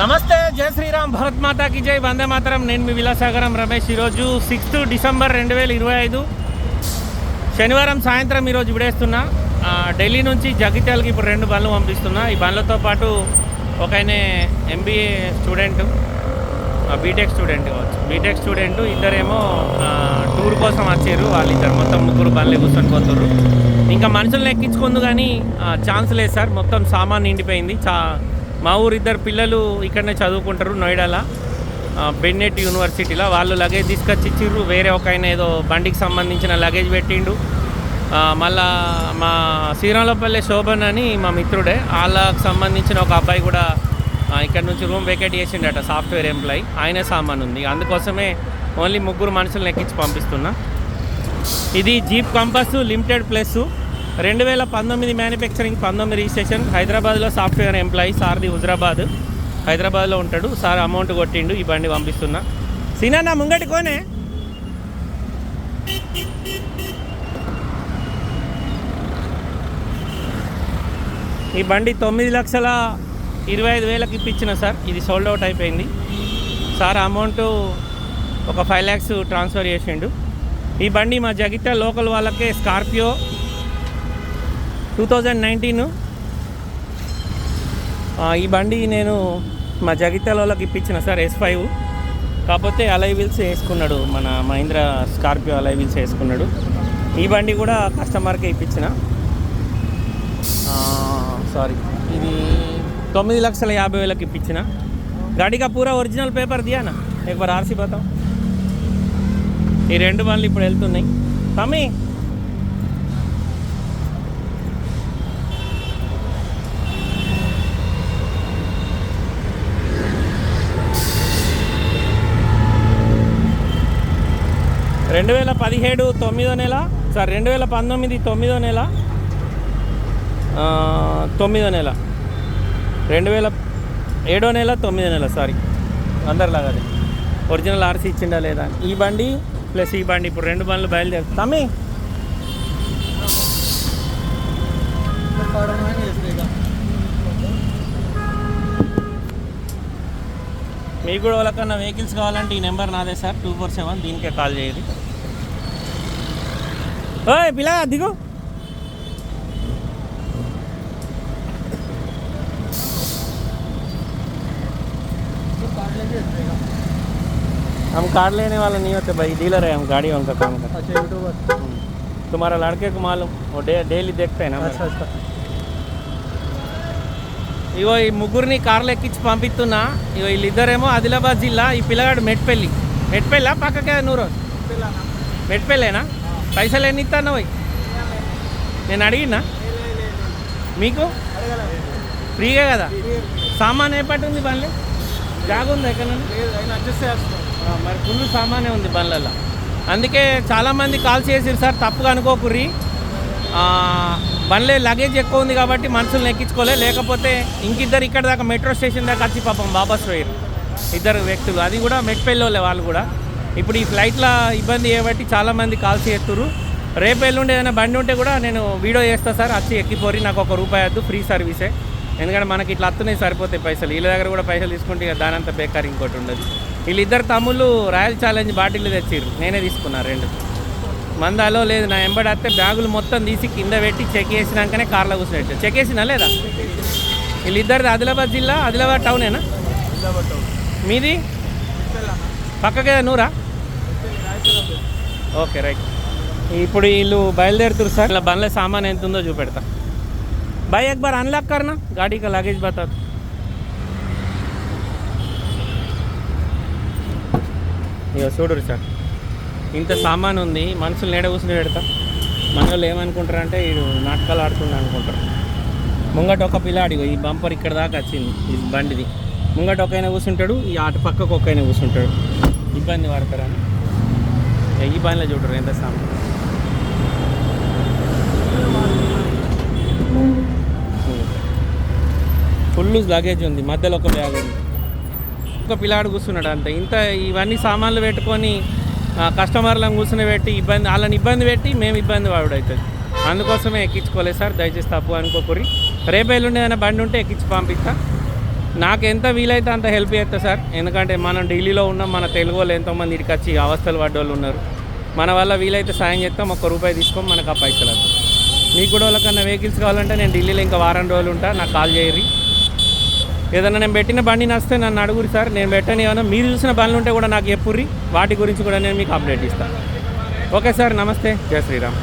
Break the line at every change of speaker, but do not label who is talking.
నమస్తే జై శ్రీరామ్ భరత్ మాతాకి జై వందే మాతరం. నేను మీ విలాసాగరం రమేష్. ఈరోజు సిక్స్త్ డిసెంబర్ రెండు వేల ఇరవై ఐదు. శనివారం సాయంత్రం ఈరోజు విడేస్తున్నా. ఢిల్లీ నుంచి జగిత్యాలకి ఇప్పుడు రెండు బండ్లు పంపిస్తున్నా. ఈ బండ్లతో పాటు ఒక ఆయన ఎంబీఏ స్టూడెంట్ బీటెక్ స్టూడెంట్ కావచ్చు. బీటెక్ స్టూడెంట్ ఇద్దరేమో టూర్ కోసం వచ్చారు. వాళ్ళు ఇద్దరు మొత్తం ముగ్గురు బండ్లు కూర్చొని పోతున్నారు ఇంకా మనుషులను ఎక్కించుకుందు కానీ ఛాన్స్ లేదు సార్. మొత్తం సామాన్ నిండిపోయింది. చా మా ఊరు ఇద్దరు పిల్లలు ఇక్కడనే చదువుకుంటారు నోయిడాలో బెన్నెట్ యూనివర్సిటీలో. వాళ్ళు లగేజ్ తీసుకొచ్చి ఇచ్చిర్రు వేరే ఒక ఆయన ఏదో బండికి సంబంధించిన లగేజ్ పెట్టిండు. మళ్ళా మా శ్రీరామపల్లె శోభన్ అని మా మిత్రుడే వాళ్ళకి సంబంధించిన ఒక అబ్బాయి కూడా ఇక్కడ నుంచి రూమ్ వేకేట్ చేసిండట సాఫ్ట్వేర్ ఎంప్లాయీ ఆయనే సామాన్ ఉంది. అందుకోసమే ఓన్లీ ముగ్గురు మనుషులను ఎక్కించి పంపిస్తున్నా. ఇది జీప్ కంపస్ లిమిటెడ్ ప్లస్ రెండు వేల పంతొమ్మిది మ్యానుఫ్యాక్చరింగ్ పంతొమ్మిది రిజిస్ట్రేషన్ హైదరాబాద్లో సాఫ్ట్వేర్ ఎంప్లాయీ సార్ది హుజరాబాద్. హైదరాబాద్లో ఉంటాడు. సార్ అమౌంట్ కొట్టిండు ఈ బండి పంపిస్తున్నా. నా ముంగటి కోనే. ఈ బండి తొమ్మిది లక్షల ఇరవై ఐదు వేలకు ఇప్పించిన సార్. ఇది సోల్డ్ అవుట్ అయిపోయింది. సార్ అమౌంట్ ఒక ఫైవ్ ల్యాక్స్ ట్రాన్స్ఫర్ చేసిండు. ఈ బండి మా జగిత్యాల లోకల్ వాళ్ళకే స్కార్పియో టూ థౌజండ్ నైన్టీన్ ఈ బండి నేను మా జగిత్యాల వాళ్ళకి ఇప్పించిన సార్ ఎస్ ఫైవ్ కాకపోతే అలై వీల్స్ వేసుకున్నాడు మన మహీంద్ర స్కార్పియో అలై వీల్స్ వేసుకున్నాడు. ఈ బండి కూడా కస్టమర్కి ఇప్పించిన. సారీ ఇది తొమ్మిది లక్షల యాభై వేలకు ఇప్పించిన. గాడిగా పూరా ఒరిజినల్ పేపర్ దియానా? ఎక్కువ ఆర్సీ ఈ రెండు బండ్లు ఇప్పుడు వెళ్తున్నాయి. తమ్మి రెండు వేల పదిహేడు తొమ్మిదో నెల సార్ రెండు వేల పంతొమ్మిది తొమ్మిదో నెల తొమ్మిదో నెల. రెండు వేల ఏడో నెల తొమ్మిదో నెల సారీ అందరిలాగా అది ఒరిజినల్ ఆర్సీ ఇచ్చిండా లేదా? ఈ బండి ప్లస్ ఈ బండి ఇప్పుడు రెండు బండ్లు బయలుదేరు తమ్మి మీకు కూడా వాళ్ళకన్నా వెహికల్స్ కావాలంటే ఈ నెంబర్ నాదే సార్ టూ ఫోర్ సెవెన్ దీనికే కాల్ చేయదు ఓయ్ పిల్ల దిగు हम कार लेने वाला नहीं होते भाई डीलर है हम गाड़ियों का काम करते
अच्छा यूट्यूबर
हैं। तुम्हारा लड़के को मालूम वो डे, डेली देखते हैं ना
अच्छा अच्छा
ఇగో ఈ ముగ్గురిని కార్లు ఎక్కించి పంపిస్తున్నా. ఇగో వీళ్ళిద్దరేమో ఆదిలాబాద్ జిల్లా ఈ పిల్లగాడు మెట్పల్లి. మెట్పల్లా? పక్కకే నూరు. మెట్పల్లేనా? పైసలు ఎన్ని ఇస్తాను పోయి నేను అడిగినా? మీకు? ఫ్రీగా కదా? సామాన్ ఏ పట్టు ఉంది బండ్లు? జాగ ఉంది ఎక్కడ మరి ఫుల్ సామానే ఉంది బండ్లలో అందుకే చాలామంది కాల్ చేసిరు సార్ తప్పుగా అనుకోకుర్రి. బండ్లే లగేజ్ ఎక్కువ ఉంది కాబట్టి మనుషులను ఎక్కించుకోలే. లేకపోతే ఇంకిద్దరు ఇక్కడ దాకా మెట్రో స్టేషన్ దాకా వచ్చి పాపం వాపస్ పోయారు ఇద్దరు వ్యక్తులు. అది కూడా మెట్పల్లిలోలే వాళ్ళు కూడా. ఇప్పుడు ఈ ఫ్లైట్ల ఇబ్బంది ఏబట్టి చాలామంది కాల్స్ చేస్తున్నారు రేపు ఎల్లుండి ఏదైనా బండి ఉంటే కూడా నేను వీడియో చేస్తా సార్. వచ్చి ఎక్కిపోరి నాకు ఒక రూపాయి వద్దు ఫ్రీ సర్వీసే ఎందుకంటే మనకి ఇట్లా అత్తున్నాయి సరిపోతాయి పైసలు. వీళ్ళ దగ్గర కూడా పైసలు తీసుకుంటే ఇక దానంత బేకార్ ఇంకోటి ఉండదు. వీళ్ళిద్దరు తమ్ముళ్ళు రాయల్ ఛాలెంజ్ బాటిల్ తెచ్చిర్రు. నేనే తీసుకున్నా రెండు. మందాలో లేదు నా ఎంబడస్తే బ్యాగులు మొత్తం తీసి కింద పెట్టి చెక్ చేసినాకనే కార్లో కూర్చున్నట్టు. చెక్ చేసినా లేదా? వీళ్ళిద్దరిది ఆదిలాబాద్ జిల్లా ఆదిలాబాద్ టౌనేనా మీది? పక్కకే నూరా? Okay right. ఇప్పుడు వీళ్ళు బయలుదేరుతారు సార్. ఇలా బండ్ల సామాన్ ఎంత ఉందో చూపెడతా. బై అక్బర్ అన్లాక్ కర్నా? గాడీకి లగేజ్ బతా ఇక చూడరు సార్. ఇంత సామాన్ ఉంది మనుషులు నేడ కూర్చుని పెడతా? మన వాళ్ళు ఏమనుకుంటారంటే ఇది నాటకాలు ఆడుతుంది అనుకుంటారు. ముంగట ఒక పిల్లాడి ఈ బంపర్ ఇక్కడ దాకా వచ్చింది ఈ బండిది. ముంగట ఒక కూర్చుంటాడు ఈ అటు పక్కకు ఒక కూర్చుంటాడు. ఇబ్బంది పడతారని ఈ పనిలో చూడరు ఎంత సామాన్? ఫుల్ లగేజ్ ఉంది మధ్యలో ఒక బ్యాగ్ ఉంది. ఒక పిల్లాడు కూర్చున్నాడు అంతే. ఇంత ఇవన్నీ సామాన్లు పెట్టుకొని కస్టమర్లను కూర్చుని పెట్టి ఇబ్బంది వాళ్ళని ఇబ్బంది పెట్టి మేము ఇబ్బంది వాడు అందుకోసమే ఎక్కించుకోలేదు సార్ దయచేసి తప్పు అనుకోకూరి. రేపు ఎల్లుండి ఏదైనా బండి ఉంటే ఎక్కించి పంపిస్తా. నాకు ఎంత వీలైతే అంత హెల్ప్ చేస్తా సార్. ఎందుకంటే మనం ఢిల్లీలో ఉన్నాం మన తెలుగు వాళ్ళు ఎంతోమంది ఇక్కడికి వచ్చి అవస్థలు పడ్డోళ్ళు ఉన్నారు. మన వల్ల వీలైతే సాయం చేస్తాం ఒక్క రూపాయి తీసుకొని మనకు ఆ పైసలు మీకు కూడా వాళ్ళకన్నా వెహికల్స్ కావాలంటే నేను ఢిల్లీలో ఇంకా వారం రోజులు ఉంటా నాకు కాల్ చేయరు ఏదైనా నేను పెట్టిన బండి నస్తే నన్ను అడుగురి సార్. నేను పెట్టని ఏమైనా మీరు చూసిన బండ్లు ఉంటే కూడా నాకు చెప్పుర్రి వాటి గురించి కూడా నేను మీకు అప్డేట్ ఇస్తాను ఓకే సార్ నమస్తే. జయ శ్రీరామ్.